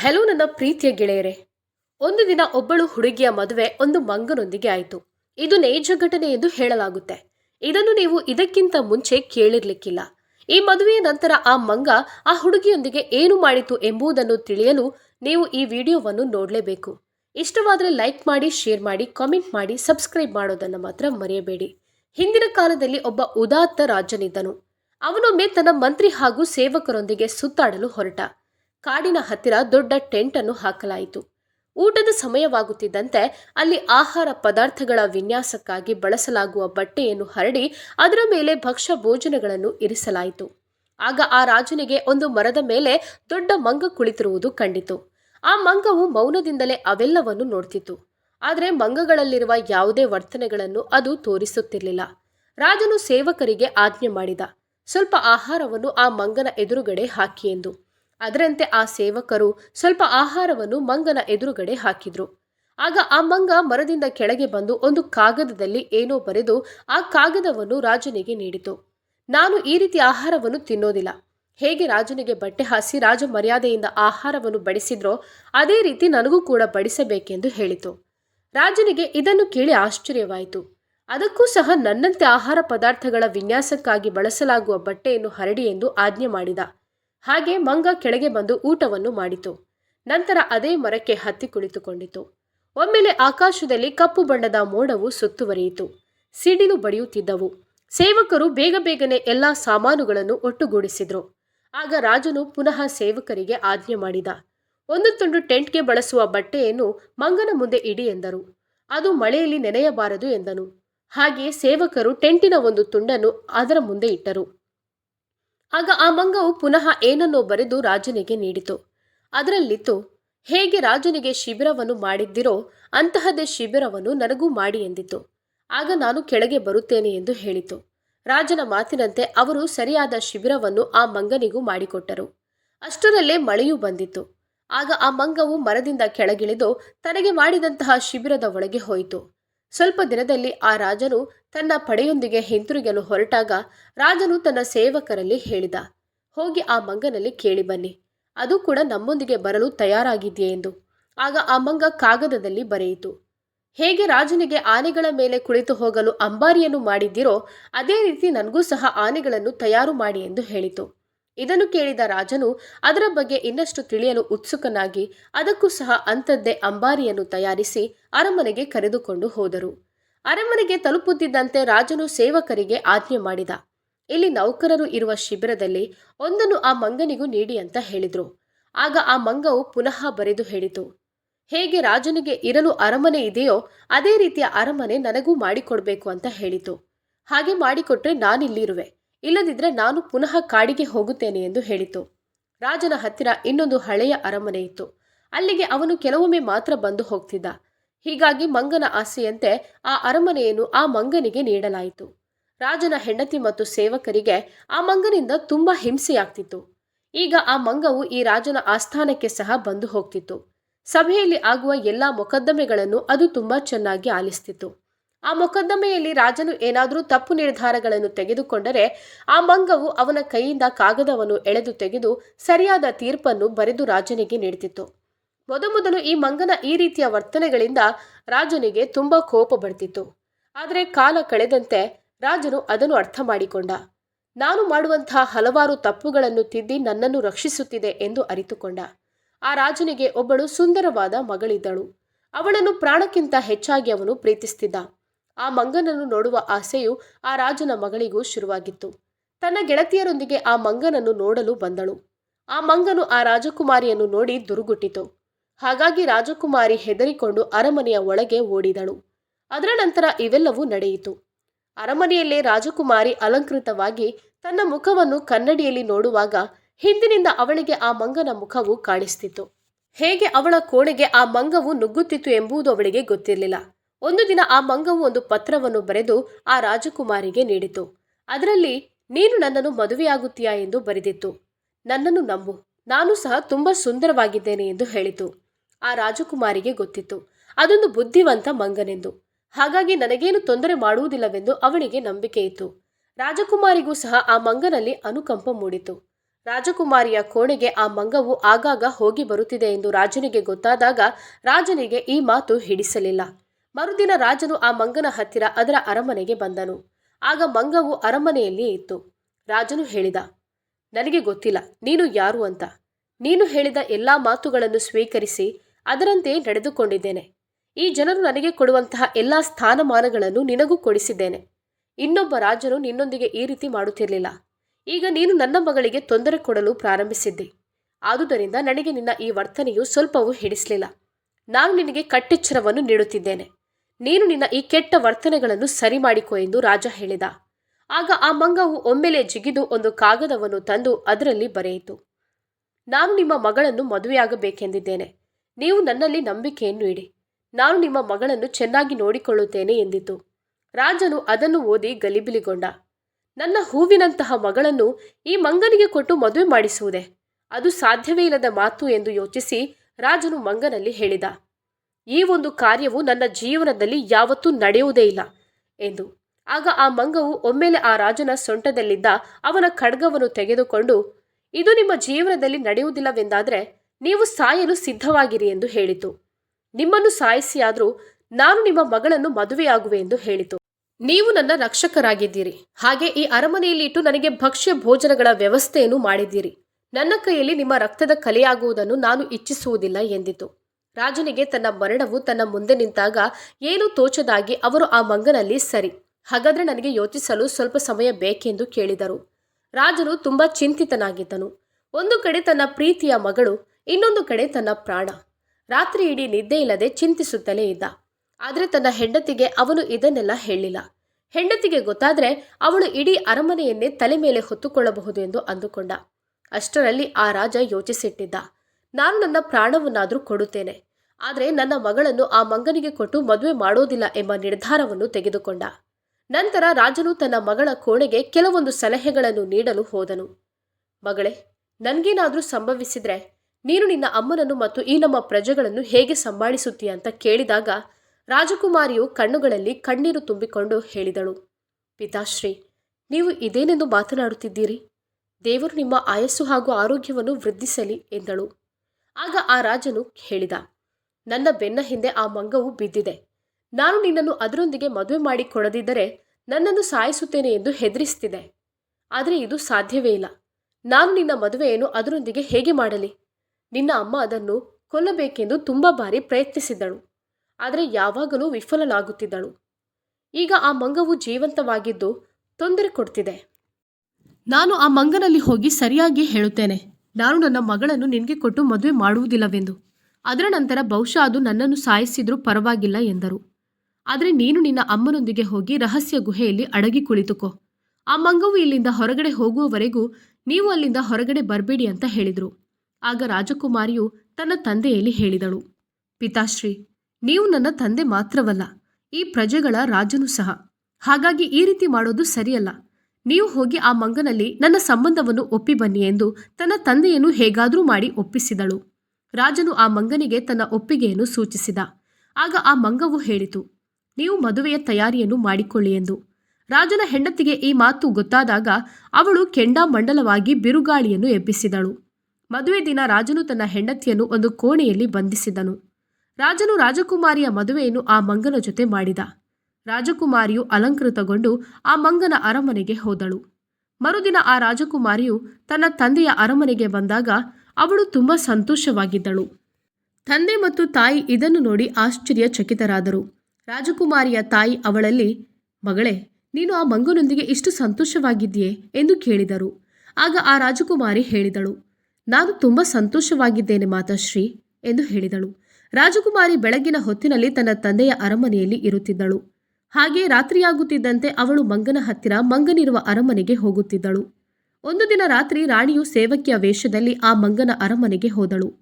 Hello ನನ್ನ ಪ್ರೀತಿಯ ಗೆಳೆಯರೆ. ಒಂದು ದಿನ ಒಬ್ಬಳು ಹುಡುಗಿಯ ಮದುವೆ ಒಂದು ಮಂಗನೊಂದಿಗೆ ಆಯಿತು. ಇದು ನೈಜ ಘಟನೆ ಎಂದು ಹೇಳಲಾಗುತ್ತೆ. ಇದನ್ನು ನೀವು ಇದಕ್ಕಿಂತ ಮುಂಚೆ ಕೇಳಿರ್ಲಿಕ್ಕಿಲ್ಲ. ಈ ಮದುವೆಯ ನಂತರ ಆ ಮಂಗ ಆ ಹುಡುಗಿಯೊಂದಿಗೆ ಏನು ಮಾಡಿತು ಎಂಬುದನ್ನು ತಿಳಿಯಲು ನೀವು ಈ ವಿಡಿಯೋವನ್ನು ನೋಡಲೇಬೇಕು. ಇಷ್ಟವಾದರೆ ಲೈಕ್ ಮಾಡಿ, ಶೇರ್ ಮಾಡಿ, ಕಾಮೆಂಟ್ ಮಾಡಿ, ಸಬ್ಸ್ಕ್ರೈಬ್ ಮಾಡೋದನ್ನು ಮಾತ್ರ ಮರೆಯಬೇಡಿ. ಹಿಂದಿನ ಕಾಲದಲ್ಲಿ ಒಬ್ಬ ಉದಾತ್ತ ರಾಜನಿದ್ದನು. ಅವನೊಮ್ಮೆ ತನ್ನ ಮಂತ್ರಿ ಹಾಗೂ ಸೇವಕರೊಂದಿಗೆ ಸುತ್ತಾಡಲು ಹೊರಟ. ಕಾಡಿನ ಹತ್ತಿರ ದೊಡ್ಡ ಟೆಂಟ್ ಅನ್ನು ಹಾಕಲಾಯಿತು. ಊಟದ ಸಮಯವಾಗುತ್ತಿದ್ದಂತೆ ಅಲ್ಲಿ ಆಹಾರ ಪದಾರ್ಥಗಳ ವಿನ್ಯಾಸಕ್ಕಾಗಿ ಬಳಸಲಾಗುವ ಬಟ್ಟೆಯನ್ನು ಹರಡಿ ಅದರ ಮೇಲೆ ಭಕ್ಷ್ಯ ಭೋಜನಗಳನ್ನು ಇರಿಸಲಾಯಿತು. ಆಗ ಆ ರಾಜನಿಗೆ ಒಂದು ಮರದ ಮೇಲೆ ದೊಡ್ಡ ಮಂಗ ಕುಳಿತಿರುವುದು ಕಂಡಿತು. ಆ ಮಂಗವು ಮೌನದಿಂದಲೇ ಅವೆಲ್ಲವನ್ನು ನೋಡ್ತಿತ್ತು. ಆದರೆ ಮಂಗಗಳಲ್ಲಿರುವ ಯಾವುದೇ ವರ್ತನೆಗಳನ್ನು ಅದು ತೋರಿಸುತ್ತಿರಲಿಲ್ಲ. ರಾಜನು ಸೇವಕರಿಗೆ ಆಜ್ಞೆ ಮಾಡಿದ. ಸ್ವಲ್ಪ ಆಹಾರವನ್ನು ಆ ಮಂಗನ ಎದುರುಗಡೆ ಹಾಕಿ ಎಂದು. ಅದರಂತೆ ಆ ಸೇವಕರು ಸ್ವಲ್ಪ ಆಹಾರವನ್ನು ಮಂಗನ ಎದುರುಗಡೆ ಹಾಕಿದ್ರು. ಆಗ ಆ ಮಂಗ ಮರದಿಂದ ಕೆಳಗೆ ಬಂದು ಒಂದು ಕಾಗದದಲ್ಲಿ ಏನೋ ಬರೆದು ಆ ಕಾಗದವನ್ನು ರಾಜನಿಗೆ ನೀಡಿತು. ನಾನು ಈ ರೀತಿ ಆಹಾರವನ್ನು ತಿನ್ನೋದಿಲ್ಲ. ಹೇಗೆ ರಾಜನಿಗೆ ಬಟ್ಟೆ ಹಾಸಿ ರಾಜ ಮರ್ಯಾದೆಯಿಂದ ಆಹಾರವನ್ನು ಬಡಿಸಿದ್ರೋ ಅದೇ ರೀತಿ ನನಗೂ ಕೂಡ ಬಡಿಸಬೇಕೆಂದು ಹೇಳಿತು. ರಾಜನಿಗೆ ಇದನ್ನು ಕೇಳಿ ಆಶ್ಚರ್ಯವಾಯಿತು. ಅದಕ್ಕೂ ಸಹ ನನ್ನಂತೆ ಆಹಾರ ಪದಾರ್ಥಗಳ ವಿನ್ಯಾಸಕ್ಕಾಗಿ ಬಳಸಲಾಗುವ ಬಟ್ಟೆಯನ್ನು ಹರಡಿ ಎಂದು ಆಜ್ಞೆ ಮಾಡಿದ. ಹಾಗೆ ಮಂಗ ಕೆಳಗೆ ಬಂದು ಊಟವನ್ನು ಮಾಡಿತು. ನಂತರ ಅದೇ ಮರಕ್ಕೆ ಹತ್ತಿ ಕುಳಿತುಕೊಂಡಿತು. ಒಮ್ಮೆಲೆ ಆಕಾಶದಲ್ಲಿ ಕಪ್ಪು ಬಣ್ಣದ ಮೋಡವು ಸುತ್ತುವರಿಯಿತು. ಸಿಡಿಲು ಬಡಿಯುತ್ತಿದ್ದವು. ಸೇವಕರು ಬೇಗ ಬೇಗನೆ ಎಲ್ಲ ಸಾಮಾನುಗಳನ್ನು ಒಟ್ಟುಗೂಡಿಸಿದ್ರು. ಆಗ ರಾಜನು ಪುನಃ ಸೇವಕರಿಗೆ ಆಜ್ಞೆ ಮಾಡಿದ. ಒಂದು ತುಂಡು ಟೆಂಟ್ಗೆ ಬಳಸುವ ಬಟ್ಟೆಯನ್ನು ಮಂಗನ ಮುಂದೆ ಇಡಿ ಎಂದರು. ಅದು ಮಳೆಯಲ್ಲಿ ನೆನೆಯಬಾರದು ಎಂದನು. ಹಾಗೆಯೇ ಸೇವಕರು ಟೆಂಟಿನ ಒಂದು ತುಂಡನ್ನು ಅದರ ಮುಂದೆ ಇಟ್ಟರು. ಆಗ ಆ ಮಂಗವು ಪುನಃ ಏನನ್ನೋ ಬರೆದು ರಾಜನಿಗೆ ನೀಡಿತು. ಅದರಲ್ಲಿತ್ತು, ಹೇಗೆ ರಾಜನಿಗೆ ಶಿಬಿರವನ್ನು ಮಾಡಿದ್ದಿರೋ ಅಂತಹದೇ ಶಿಬಿರವನ್ನು ನನಗೂ ಮಾಡಿ ಎಂದಿತು. ಆಗ ನಾನು ಕೆಳಗೆ ಬರುತ್ತೇನೆ ಎಂದು ಹೇಳಿತು. ರಾಜನ ಮಾತಿನಂತೆ ಅವರು ಸರಿಯಾದ ಶಿಬಿರವನ್ನು ಆ ಮಂಗನಿಗೂ ಮಾಡಿಕೊಟ್ಟರು. ಅಷ್ಟರಲ್ಲೇ ಮಳೆಯೂ ಬಂದಿತ್ತು. ಆಗ ಆ ಮಂಗವು ಮರದಿಂದ ಕೆಳಗಿಳಿದು ತನಗೆ ಮಾಡಿದಂತಹ ಶಿಬಿರದ ಒಳಗೆ ಹೋಯಿತು. ಸ್ವಲ್ಪ ದಿನದಲ್ಲಿ ಆ ರಾಜನು ತನ್ನ ಪಡೆಯೊಂದಿಗೆ ಹಿಂತಿರುಗಲು ಹೊರಟಾಗ ರಾಜನು ತನ್ನ ಸೇವಕರಲ್ಲಿ ಹೇಳಿದ, ಹೋಗಿ ಆ ಮಂಗನಲ್ಲಿ ಕೇಳಿ ಬನ್ನಿ. ಅದು ಕೂಡ ನಮ್ಮೊಂದಿಗೆ ಬರಲು ತಯಾರಾಗಿದೆಯೇ ಎಂದು. ಆಗ ಆ ಮಂಗ ಕಾಗದದಲ್ಲಿ ಬರೆಯಿತು. ಹೇಗೆ ರಾಜನಿಗೆ ಆನೆಗಳ ಮೇಲೆ ಕುಳಿತು ಹೋಗಲು ಅಂಬಾರಿಯನ್ನು ಮಾಡಿದ್ದೀರೋ, ಅದೇ ರೀತಿ ನನಗೂ ಸಹ ಆನೆಗಳನ್ನು ತಯಾರು ಮಾಡಿ ಎಂದು ಹೇಳಿತು. ಇದನ್ನು ಕೇಳಿದ ರಾಜನು ಅದರ ಬಗ್ಗೆ ಇನ್ನಷ್ಟು ತಿಳಿಯಲು ಉತ್ಸುಕನಾಗಿ ಅದಕ್ಕೂ ಸಹ ಅಂಥದ್ದೇ ಅಂಬಾರಿಯನ್ನು ತಯಾರಿಸಿ ಅರಮನೆಗೆ ಕರೆದುಕೊಂಡು ಹೋದರು. ಅರಮನೆಗೆ ತಲುಪುತ್ತಿದ್ದಂತೆ ರಾಜನು ಸೇವಕರಿಗೆ ಆಜ್ಞೆ ಮಾಡಿದ. ಇಲ್ಲಿ ನೌಕರರು ಇರುವ ಶಿಬಿರದಲ್ಲಿ ಒಂದನ್ನು ಆ ಮಂಗನಿಗೂ ನೀಡಿ ಅಂತ ಹೇಳಿದ್ರು. ಆಗ ಆ ಮಂಗವು ಪುನಃ ಬರೆದು ಹೇಳಿತು. ಹೇಗೆ ರಾಜನಿಗೆ ಇರಲು ಅರಮನೆ ಇದೆಯೋ ಅದೇ ರೀತಿಯ ಅರಮನೆ ನನಗೂ ಮಾಡಿಕೊಡ್ಬೇಕು ಅಂತ ಹೇಳಿತು. ಹಾಗೆ ಮಾಡಿಕೊಟ್ರೆ ನಾನಿಲ್ಲಿರುವೆ. ಇಲ್ಲದಿದ್ರೆ ನಾನು ಪುನಃ ಕಾಡಿಗೆ ಹೋಗುತ್ತೇನೆ ಎಂದು ಹೇಳಿತು. ರಾಜನ ಹತ್ತಿರ ಇನ್ನೊಂದು ಹಳೆಯ ಅರಮನೆ ಇತ್ತು. ಅಲ್ಲಿಗೆ ಅವನು ಕೆಲವೊಮ್ಮೆ ಮಾತ್ರ ಬಂದು ಹೋಗ್ತಿದ್ದ. ಹೀಗಾಗಿ ಮಂಗನ ಆಸೆಯಂತೆ ಆ ಅರಮನೆಯನ್ನು ಆ ಮಂಗನಿಗೆ ನೀಡಲಾಯಿತು. ರಾಜನ ಹೆಂಡತಿ ಮತ್ತು ಸೇವಕರಿಗೆ ಆ ಮಂಗನಿಂದ ತುಂಬಾ ಹಿಂಸೆಯಾಗ್ತಿತ್ತು. ಈಗ ಆ ಮಂಗವು ಈ ರಾಜನ ಆಸ್ಥಾನಕ್ಕೆ ಸಹ ಬಂದು ಹೋಗ್ತಿತ್ತು. ಸಭೆಯಲ್ಲಿ ಆಗುವ ಎಲ್ಲ ಮೊಕದ್ದಮೆಗಳನ್ನು ಅದು ತುಂಬಾ ಚೆನ್ನಾಗಿ ಆಲಿಸ್ತಿತ್ತು. ಆ ಮೊಕದ್ದಮೆಯಲ್ಲಿ ರಾಜನು ಏನಾದರೂ ತಪ್ಪು ನಿರ್ಧಾರಗಳನ್ನು ತೆಗೆದುಕೊಂಡರೆ ಆ ಮಂಗವು ಅವನ ಕೈಯಿಂದ ಕಾಗದವನ್ನು ಎಳೆದು ತೆಗೆದು ಸರಿಯಾದ ತೀರ್ಪನ್ನು ಬರೆದು ರಾಜನಿಗೆ ನೀಡುತ್ತಿತ್ತು ಮೊದಮೊದಲು ಈ ಮಂಗನ ಈ ರೀತಿಯ ವರ್ತನೆಗಳಿಂದ ರಾಜನಿಗೆ ತುಂಬ ಕೋಪ ಬರ್ತಿತ್ತು. ಆದರೆ ಕಾಲ ಕಳೆದಂತೆ ರಾಜನು ಅದನ್ನು ಅರ್ಥ ಮಾಡಿಕೊಂಡ. ನಾನು ಮಾಡುವಂತಹ ಹಲವಾರು ತಪ್ಪುಗಳನ್ನು ತಿದ್ದಿ ನನ್ನನ್ನು ರಕ್ಷಿಸುತ್ತಿದೆ ಎಂದು ಅರಿತುಕೊಂಡ. ಆ ರಾಜನಿಗೆ ಒಬ್ಬಳು ಸುಂದರವಾದ ಮಗಳಿದ್ದಳು. ಅವಳನ್ನು ಪ್ರಾಣಕ್ಕಿಂತ ಹೆಚ್ಚಾಗಿ ಅವನು ಪ್ರೀತಿಸ್ತಿದ್ದ. ಆ ಮಂಗನನ್ನು ನೋಡುವ ಆಸೆಯು ಆ ರಾಜನ ಮಗಳಿಗೂ ಶುರುವಾಗಿತ್ತು. ತನ್ನ ಗೆಳತಿಯರೊಂದಿಗೆ ಆ ಮಂಗನನ್ನು ನೋಡಲು ಬಂದಳು. ಆ ಮಂಗನು ಆ ರಾಜಕುಮಾರಿಯನ್ನು ನೋಡಿ ದುರುಗುಟ್ಟಿತು. ಹಾಗಾಗಿ ರಾಜಕುಮಾರಿ ಹೆದರಿಕೊಂಡು ಅರಮನೆಯ ಒಳಗೆ ಓಡಿದಳು. ಅದರ ನಂತರ ಇವೆಲ್ಲವೂ ನಡೆಯಿತು. ಅರಮನೆಯಲ್ಲೇ ರಾಜಕುಮಾರಿ ಅಲಂಕೃತವಾಗಿ ತನ್ನ ಮುಖವನ್ನು ಕನ್ನಡಿಯಲ್ಲಿ ನೋಡುವಾಗ ಹಿಂದಿನಿಂದ ಅವಳಿಗೆ ಆ ಮಂಗನ ಮುಖವು ಕಾಣಿಸ್ತಿತ್ತು. ಹೇಗೆ ಅವಳ ಕೋಣೆಗೆ ಆ ಮಂಗವು ನುಗ್ಗುತ್ತಿತ್ತು ಎಂಬುದು ಅವಳಿಗೆ ಗೊತ್ತಿರಲಿಲ್ಲ. ಒಂದು ದಿನ ಆ ಮಂಗವು ಒಂದು ಪತ್ರವನ್ನು ಬರೆದು ಆ ರಾಜಕುಮಾರಿಗೆ ನೀಡಿತು. ಅದರಲ್ಲಿ, ನೀನು ನನ್ನನ್ನು ಮದುವೆಯಾಗುತ್ತೀಯಾ ಎಂದು ಬರೆದಿತ್ತು. ನನ್ನನ್ನು ನಂಬು. ನಾನು ಸಹ ತುಂಬ ಸುಂದರವಾಗಿದ್ದೇನೆ ಎಂದು ಹೇಳಿತು. ಆ ರಾಜಕುಮಾರಿಗೆ ಗೊತ್ತಿತ್ತು. ಅದೊಂದು ಬುದ್ಧಿವಂತ ಮಂಗನೆಂದು. ಹಾಗಾಗಿ ನನಗೇನು ತೊಂದರೆ ಮಾಡುವುದಿಲ್ಲವೆಂದು ಅವನಿಗೆ ನಂಬಿಕೆ ಇತ್ತು. ರಾಜಕುಮಾರಿಗೂ ಸಹ ಆ ಮಂಗನಲ್ಲಿ ಅನುಕಂಪ ಮೂಡಿತು. ರಾಜಕುಮಾರಿಯ ಕೋಣೆಗೆ ಆ ಮಂಗವು ಆಗಾಗ ಹೋಗಿ ಬರುತ್ತಿದೆ ಎಂದು ರಾಜನಿಗೆ ಗೊತ್ತಾದಾಗ ರಾಜನಿಗೆ ಈ ಮಾತು ಹಿಡಿಸಲಿಲ್ಲ. ಮರುದಿನ ರಾಜನು ಆ ಮಂಗನ ಹತ್ತಿರ ಅದರ ಅರಮನೆಗೆ ಬಂದನು. ಆಗ ಮಂಗವು ಅರಮನೆಯಲ್ಲಿ ಇತ್ತು. ರಾಜನು ಹೇಳಿದ, ನನಗೆ ಗೊತ್ತಿಲ್ಲ, ನೀನು ಯಾರು ಅಂತ. ನೀನು ಹೇಳಿದ ಎಲ್ಲಾ ಮಾತುಗಳನ್ನು ಸ್ವೀಕರಿಸಿ ಅದರಂತೆ ನಡೆದುಕೊಂಡಿದ್ದೇನೆ. ಈ ಜನರು ನನಗೆ ಕೊಡುವಂತಹ ಎಲ್ಲಾ ಸ್ಥಾನಮಾನಗಳನ್ನು ನಿನಗೂ ಕೊಡಿಸಿದ್ದೇನೆ. ಇನ್ನೊಬ್ಬ ರಾಜನು ನಿನ್ನೊಂದಿಗೆ ಈ ರೀತಿ ಮಾಡುತ್ತಿರಲಿಲ್ಲ. ಈಗ ನೀನು ನನ್ನ ಮಗಳಿಗೆ ತೊಂದರೆ ಕೊಡಲು ಪ್ರಾರಂಭಿಸಿದ್ದೆ. ಆದುದರಿಂದ ನನಗೆ ನಿನ್ನ ಈ ವರ್ತನೆಯು ಸ್ವಲ್ಪವೂ ಹಿಡಿಸಲಿಲ್ಲ. ನಾನು ನಿನಗೆ ಕಟ್ಟೆಚ್ಚರವನ್ನು ನೀಡುತ್ತಿದ್ದೇನೆ. ನೀನು ನಿನ್ನ ಈ ಕೆಟ್ಟ ವರ್ತನೆಗಳನ್ನು ಸರಿ ಮಾಡಿಕೊ ಎಂದು ರಾಜ ಹೇಳಿದ. ಆಗ ಆ ಮಂಗವು ಒಮ್ಮೆಲೆ ಜಿಗಿದು ಒಂದು ಕಾಗದವನ್ನು ತಂದು ಅದರಲ್ಲಿ ಬರೆಯಿತು. ನಾನು ನಿಮ್ಮ ಮಗಳನ್ನು ಮದುವೆಯಾಗಬೇಕೆಂದಿದ್ದೇನೆ. ನೀವು ನನ್ನಲ್ಲಿ ನಂಬಿಕೆಯನ್ನು ಇಡಿ. ನಾನು ನಿಮ್ಮ ಮಗಳನ್ನು ಚೆನ್ನಾಗಿ ನೋಡಿಕೊಳ್ಳುತ್ತೇನೆ ಎಂದಿತು. ರಾಜನು ಅದನ್ನು ಓದಿ ಗಲಿಬಿಲಿಗೊಂಡ. ನನ್ನ ಹೂವಿನಂತಹ ಮಗಳನ್ನು ಈ ಮಂಗನಿಗೆ ಕೊಟ್ಟು ಮದುವೆ ಮಾಡಿಸುವುದೇ? ಅದು ಸಾಧ್ಯವೇ ಇಲ್ಲದ ಮಾತು ಎಂದು ಯೋಚಿಸಿ ರಾಜನು ಮಂಗನಲ್ಲಿ ಹೇಳಿದ. ಈ ಒಂದು ಕಾರ್ಯವು ನನ್ನ ಜೀವನದಲ್ಲಿ ಯಾವತ್ತೂ ನಡೆಯುವುದೇ ಇಲ್ಲ ಎಂದು. ಆಗ ಆ ಮಂಗವು ಒಮ್ಮೆಲೆ ಆ ರಾಜನ ಸೊಂಟದಲ್ಲಿದ್ದ ಅವನ ಖಡ್ಗವನ್ನು ತೆಗೆದುಕೊಂಡು, ಇದು ನಿಮ್ಮ ಜೀವನದಲ್ಲಿ ನಡೆಯುವುದಿಲ್ಲವೆಂದಾದರೆ ನೀವು ಸಾಯಲು ಸಿದ್ಧವಾಗಿರಿ ಎಂದು ಹೇಳಿತು. ನಿಮ್ಮನ್ನು ಸಾಯಿಸಿಯಾದರೂ ನಾನು ನಿಮ್ಮ ಮಗಳನ್ನು ಮದುವೆಯಾಗುವೆ ಎಂದು ಹೇಳಿತು. ನೀವು ನನ್ನ ರಕ್ಷಕರಾಗಿದ್ದೀರಿ. ಹಾಗೆ ಈ ಅರಮನೆಯಲ್ಲಿ ಇಟ್ಟು ನನಗೆ ಭಕ್ಷ್ಯ ಭೋಜನಗಳ ವ್ಯವಸ್ಥೆಯನ್ನು ಮಾಡಿದ್ದೀರಿ. ನನ್ನ ಕೈಯಲ್ಲಿ ನಿಮ್ಮ ರಕ್ತದ ಕಲೆಯಾಗುವುದನ್ನು ನಾನು ಇಚ್ಛಿಸುವುದಿಲ್ಲ ಎಂದಿತು. ರಾಜನಿಗೆ ತನ್ನ ಮರಣವು ತನ್ನ ಮುಂದೆ ನಿಂತಾಗ ಏನು ತೋಚದಾಗಿ ಅವರು ಆ ಮಂಗನಲ್ಲಿ ಸರಿ. ಹಾಗಾದರೆ ನನಗೆ ಯೋಚಿಸಲು ಸ್ವಲ್ಪ ಸಮಯ ಬೇಕೆಂದು ಕೇಳಿದರು. ರಾಜನು ತುಂಬಾ ಚಿಂತಿತನಾಗಿದ್ದನು. ಒಂದು ಕಡೆ ತನ್ನ ಪ್ರೀತಿಯ ಮಗಳು, ಇನ್ನೊಂದು ಕಡೆ ತನ್ನ ಪ್ರಾಣ. ರಾತ್ರಿ ಇಡೀ ನಿದ್ದೆ ಇಲ್ಲದೆ ಚಿಂತಿಸುತ್ತಲೇ ಇದ್ದ. ಆದರೆ ತನ್ನ ಹೆಂಡತಿಗೆ ಅವನು ಇದನ್ನೆಲ್ಲ ಹೇಳಿಲ್ಲ. ಹೆಂಡತಿಗೆ ಗೊತ್ತಾದರೆ ಅವಳು ಇಡೀ ಅರಮನೆಯನ್ನೇ ತಲೆ ಮೇಲೆ ಹೊತ್ತುಕೊಳ್ಳಬಹುದು ಎಂದು ಅಂದುಕೊಂಡ. ಅಷ್ಟರಲ್ಲಿ ಆ ರಾಜ ಯೋಚಿಸಿಟ್ಟಿದ್ದ. ನಾನು ನನ್ನ ಪ್ರಾಣವನ್ನಾದರೂ ಕೊಡುತ್ತೇನೆ. ಆದರೆ ನನ್ನ ಮಗಳನ್ನು ಆ ಮಂಗನಿಗೆ ಕೊಟ್ಟು ಮದುವೆ ಮಾಡೋದಿಲ್ಲ ಎಂಬ ನಿರ್ಧಾರವನ್ನು ತೆಗೆದುಕೊಂಡ. ನಂತರ ರಾಜನು ತನ್ನ ಮಗಳ ಕೋಣೆಗೆ ಕೆಲವೊಂದು ಸಲಹೆಗಳನ್ನು ನೀಡಲು ಹೋದನು. ಮಗಳೇ, ನನಗೇನಾದರೂ ಸಂಭವಿಸಿದರೆ ನೀನು ನಿನ್ನ ಅಮ್ಮನನ್ನು ಮತ್ತು ಈ ನಮ್ಮ ಪ್ರಜೆಗಳನ್ನು ಹೇಗೆ ಸಂಭಾಳಿಸುತ್ತೀಯ ಅಂತ ಕೇಳಿದಾಗ ರಾಜಕುಮಾರಿಯು ಕಣ್ಣುಗಳಲ್ಲಿ ಕಣ್ಣೀರು ತುಂಬಿಕೊಂಡು ಹೇಳಿದಳು. ಪಿತಾಶ್ರೀ, ನೀವು ಇದೇನೆಂದು ಮಾತನಾಡುತ್ತಿದ್ದೀರಿ? ದೇವರು ನಿಮ್ಮ ಆಯಸ್ಸು ಹಾಗೂ ಆರೋಗ್ಯವನ್ನು ವೃದ್ಧಿಸಲಿ ಎಂದಳು. ಆಗ ಆ ರಾಜನು ಹೇಳಿದ ನನ್ನ ಬೆನ್ನ ಹಿಂದೆ ಆ ಮಂಗವು ಬಿದ್ದಿದೆ. ನಾನು ನಿನ್ನನ್ನು ಅದರೊಂದಿಗೆ ಮದುವೆ ಮಾಡಿ ಕೊಡದಿದ್ದರೆ ನನ್ನನ್ನು ಸಾಯಿಸುತ್ತೇನೆ ಎಂದು ಹೆದರಿಸ್ತಿದೆ. ಆದರೆ ಇದು ಸಾಧ್ಯವೇ ಇಲ್ಲ. ನಾನು ನಿನ್ನ ಮದುವೆಯನ್ನು ಅದರೊಂದಿಗೆ ಹೇಗೆ ಮಾಡಲಿ? ನಿನ್ನ ಅಮ್ಮ ಅದನ್ನು ಕೊಲ್ಲಬೇಕೆಂದು ತುಂಬ ಬಾರಿ ಪ್ರಯತ್ನಿಸಿದ್ದಳು. ಆದರೆ ಯಾವಾಗಲೂ ವಿಫಲನಾಗುತ್ತಿದ್ದಳು. ಈಗ ಆ ಮಂಗವು ಜೀವಂತವಾಗಿದ್ದು ತೊಂದರೆ ಕೊಡ್ತಿದೆ. ನಾನು ಆ ಮಂಗನಲ್ಲಿ ಹೋಗಿ ಸರಿಯಾಗಿ ಹೇಳುತ್ತೇನೆ. ನಾನು ನನ್ನ ಮಗಳನ್ನು ನಿನಗೆ ಕೊಟ್ಟು ಮದುವೆ ಮಾಡುವುದಿಲ್ಲವೆಂದು. ಅದರ ನಂತರ ಬಹುಶಃ ಅದು ನನ್ನನ್ನು ಸಾಯಿಸಿದ್ರೂ ಪರವಾಗಿಲ್ಲ ಎಂದರು. ಆದರೆ ನೀನು ನಿನ್ನ ಅಮ್ಮನೊಂದಿಗೆ ಹೋಗಿ ರಹಸ್ಯ ಗುಹೆಯಲ್ಲಿ ಅಡಗಿ ಕುಳಿತುಕೋ. ಆ ಮಂಗವು ಇಲ್ಲಿಂದ ಹೊರಗಡೆ ಹೋಗುವವರೆಗೂ ನೀವು ಅಲ್ಲಿಂದ ಹೊರಗಡೆ ಬರಬೇಡಿ ಅಂತ ಹೇಳಿದರು. ಆಗ ರಾಜಕುಮಾರಿಯು ತನ್ನ ತಂದೆಯಲ್ಲಿ ಹೇಳಿದಳು. ಪಿತಾಶ್ರೀ, ನೀವು ನನ್ನ ತಂದೆ ಮಾತ್ರವಲ್ಲ, ಈ ಪ್ರಜೆಗಳ ರಾಜನು ಸಹ. ಹಾಗಾಗಿ ಈ ರೀತಿ ಮಾಡೋದು ಸರಿಯಲ್ಲ. ನೀವು ಹೋಗಿ ಆ ಮಂಗನಲ್ಲಿ ನನ್ನ ಸಂಬಂಧವನ್ನು ಒಪ್ಪಿ ಬನ್ನಿ ಎಂದು ತನ್ನ ತಂದೆಯನ್ನು ಹೇಗಾದರೂ ಮಾಡಿ ಒಪ್ಪಿಸಿದಳು. ರಾಜನು ಆ ಮಂಗನಿಗೆ ತನ್ನ ಒಪ್ಪಿಗೆಯನ್ನು ಸೂಚಿಸಿದ. ಆಗ ಆ ಮಂಗವು ಹೇಳಿತು, ನೀವು ಮದುವೆಯ ತಯಾರಿಯನ್ನು ಮಾಡಿಕೊಳ್ಳಿ ಎಂದು. ರಾಜನ ಹೆಂಡತಿಗೆ ಈ ಮಾತು ಗೊತ್ತಾದಾಗ ಅವಳು ಕೆಂಡಾಮಂಡಲವಾಗಿ ಬಿರುಗಾಳಿಯನ್ನು ಎಬ್ಬಿಸಿದಳು. ಮದುವೆ ದಿನ ರಾಜನು ತನ್ನ ಹೆಂಡತಿಯನ್ನು ಒಂದು ಕೋಣೆಯಲ್ಲಿ ಬಂಧಿಸಿದನು. ರಾಜನು ರಾಜಕುಮಾರಿಯ ಮದುವೆಯನ್ನು ಆ ಮಂಗನ ಜೊತೆ ಮಾಡಿದ. ರಾಜಕುಮಾರಿಯು ಅಲಂಕೃತಗೊಂಡು ಆ ಮಂಗನ ಅರಮನೆಗೆ ಹೋದಳು. ಮರುದಿನ ಆ ರಾಜಕುಮಾರಿಯು ತನ್ನ ತಂದೆಯ ಅರಮನೆಗೆ ಬಂದಾಗ ಅವಳು ತುಂಬ ಸಂತೋಷವಾಗಿದ್ದಳು. ತಂದೆ ಮತ್ತು ತಾಯಿ ಇದನ್ನು ನೋಡಿ ಆಶ್ಚರ್ಯಚಕಿತರಾದರು. ರಾಜಕುಮಾರಿಯ ತಾಯಿ ಅವಳಲ್ಲಿ, ಮಗಳೇ, ನೀನು ಆ ಮಂಗನೊಂದಿಗೆ ಇಷ್ಟು ಸಂತೋಷವಾಗಿದ್ದೀಯೇ? ಎಂದು ಕೇಳಿದರು. ಆಗ ಆ ರಾಜಕುಮಾರಿ ಹೇಳಿದಳು, ನಾನು ತುಂಬ ಸಂತೋಷವಾಗಿದ್ದೇನೆ ಮಾತಾಶ್ರೀ, ಎಂದು ಹೇಳಿದಳು. ರಾಜಕುಮಾರಿ ಬೆಳಗಿನ ಹೊತ್ತಿನಲ್ಲಿ ತನ್ನ ತಂದೆಯ ಅರಮನೆಯಲ್ಲಿ ಇರುತ್ತಿದ್ದಳು. ಹಾಗೆ ರಾತ್ರಿಯಾಗುತ್ತಿದ್ದಂತೆ ಅವಳು ಮಂಗನ ಹತ್ತಿರ ಮಂಗನಿರುವ ಅರಮನೆಗೆ ಹೋಗುತ್ತಿದ್ದಳು. ಒಂದು ದಿನ ರಾತ್ರಿ ರಾಣಿಯು ಸೇವಕಿಯ ವೇಷದಲ್ಲಿ ಆ ಮಂಗನ ಅರಮನೆಗೆ ಹೋದಳು.